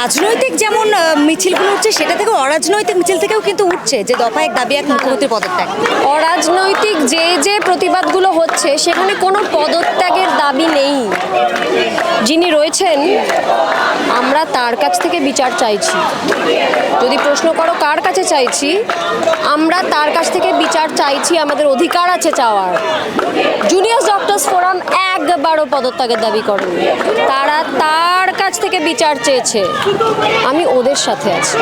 রাজনৈতিক যেমন মিছিলগুলো উঠছে, সেটা থেকে অরাজনৈতিক মিছিল থেকেও কিন্তু উঠছে, যে দফা এক দাবি এক মুখ্যমন্ত্রী পদত্যাগ। অরাজনৈতিক যে যে প্রতিবাদগুলো হচ্ছে, সেখানে কোনো পদত্যাগের দাবি নেই। যিনি রয়েছেন, আমরা তার কাছ থেকে বিচার চাইছি। যদি প্রশ্ন করো কার কাছে চাইছি, আমরা তার কাছ থেকে বিচার চাইছি, আমাদের অধিকার আছে চাওয়ার। জুনিয়র ডক্টরস ফোরাম একবারও পদত্যাগের দাবি করেন। তারা তার কাছ থেকে বিচার চেয়েছে। আমি ওদের সাথে আছি।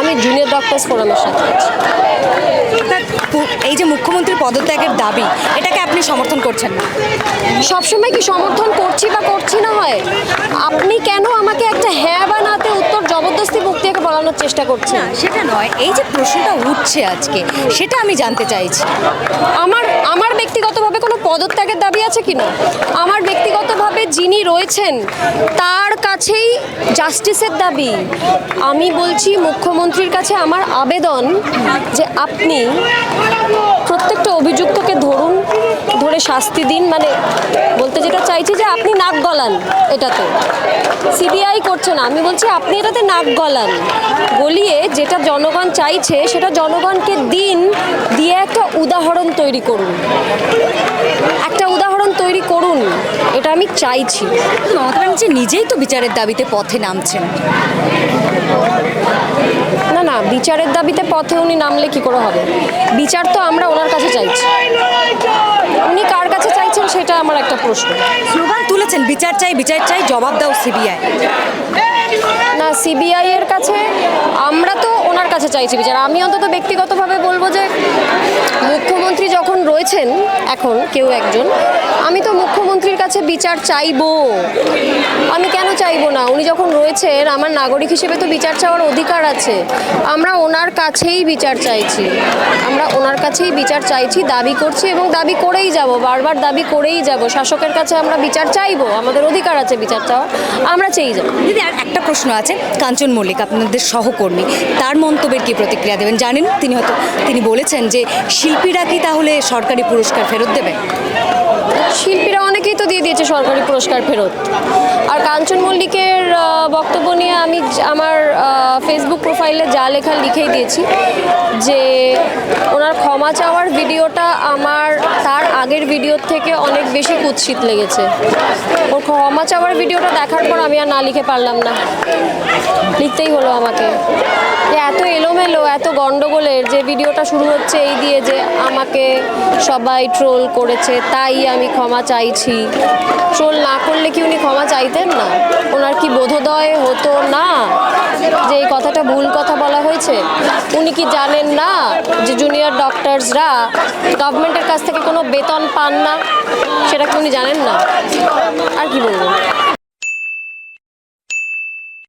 আমি জুনিয়র ডক্টরস ফোরামের সাথে আছি। এই যে মুখ্যমন্ত্রীর পদত্যাগের দাবি এটাকে আপনি সমর্থন করছেন না? সবসময় কি সমর্থন করছি বা করছি না হয়? আপনি কেন আমাকে একটা হ্যাঁ বক্তিয়াকে চেষ্টা করছেন সেটা নয় এই যে প্রশ্নটা উঠছে আজকে সেটা আমি জানতে চাইছি। আমার আমার ব্যক্তিগতভাবে কোনো পদত্যাগের দাবি আছে কি না? আমার ব্যক্তিগতভাবে যিনি রয়েছেন তার কাছেই জাস্টিসের দাবি। আমি বলছি মুখ্যমন্ত্রীর কাছে আমার আবেদন যে আপনি প্রত্যেকটা শাস্তি দিন মানে বলতে যেটা চাইছি যে আপনি নাক গলান এটাতে। সিবিআই করছে না আমি বলছি আপনি এটাতে নাক গলান। গলিয়ে যেটা জনগণ চাইছে সেটা জনগণকে দিন দিয়ে একটা উদাহরণ তৈরি করুন। একটা উদাহরণ তৈরি করুন এটা আমি চাইছি। মমতা ব্যানার্জি নিজেই তো বিচারের দাবিতে পথে নামছেন। না না বিচারের দাবিতে পথে উনি নামলে কি করে হবে? বিচার তো আমরা ওনার কাছে চাইছি উনি কার কাছে চাইছেন সেটা আমার একটা প্রশ্ন। স্লোগান তুলেছেন, বিচার চাই বিচার চাই, জবাব দাও সিবিআই। না সিবিআই এর কাছে আমরা তো ওনার কাছে চাইছি বিচার। আমি অন্তত ব্যক্তিগতভাবে বলব যে মুখ্যমন্ত্রী যখন রয়েছেন, এখন কেউ একজন, আমি তো মুখ্যমন্ত্রীর কাছে বিচার চাইব। আমি কেন চাইব না? উনি যখন রয়েছেন আমার নাগরিক হিসেবে তো বিচার চাওয়ার অধিকার আছে। আমরা ওনার কাছেই বিচার চাইছি। আমরা ওনার কাছেই বিচার চাইছি দাবি করছি এবং দাবি করেই যাব বারবার দাবি করেই যাব। শাসকের কাছে আমরা বিচার চাইব আমাদের অধিকার আছে বিচার চাওয়ার আমরা চেয়ে যাব। দিদি আর একটা প্রশ্ন আছে কাঞ্চন মল্লিক আপনাদের সহকর্মী তার মন্তব্যের কি প্রতিক্রিয়া দেবেন? জানেন তিনি হয়তো তিনি বলেছেন যে শিল্পীরা কি তাহলে সরকারি পুরস্কার ফেরত দেবে শিল্পীরা অনেকেই তো দিয়ে দিয়েছে সরকারি পুরস্কার ফেরত। আর কাঞ্চন মল্লিকের বক্তব্য নিয়ে আমি আমার ফেসবুক প্রোফাইলে যা লেখা লিখেই দিয়েছি যে ওনার ক্ষমা চাওয়ার ভিডিওটা আমার, তার আগের ভিডিওর থেকে অনেক বেশি কুৎসিত লেগেছে। ওর ক্ষমা চাওয়ার ভিডিওটা দেখার পর আমি আর না লিখে পারলাম না। লিখতেই হলো আমাকে। এত এলোমেলো, এত গন্ডগোলের যে ভিডিওটা শুরু হচ্ছে এই দিয়ে যে আমাকে সবাই ট্রোল করেছে, তাই আমি ক্ষমা চাইছি। ট্রোল না করলে কি উনি ক্ষমা চাইতেন না। ওনার কি বোধোদয় হতো না যে এই কথাটা ভুল কথা বলা হয়েছে? উনি কি জানেন না যে জুনিয়র ডক্টরসরা গভর্নমেন্টের কাছ থেকে কোনো বেতন পান না? সেটা কি উনি জানেন না? আর কি বলব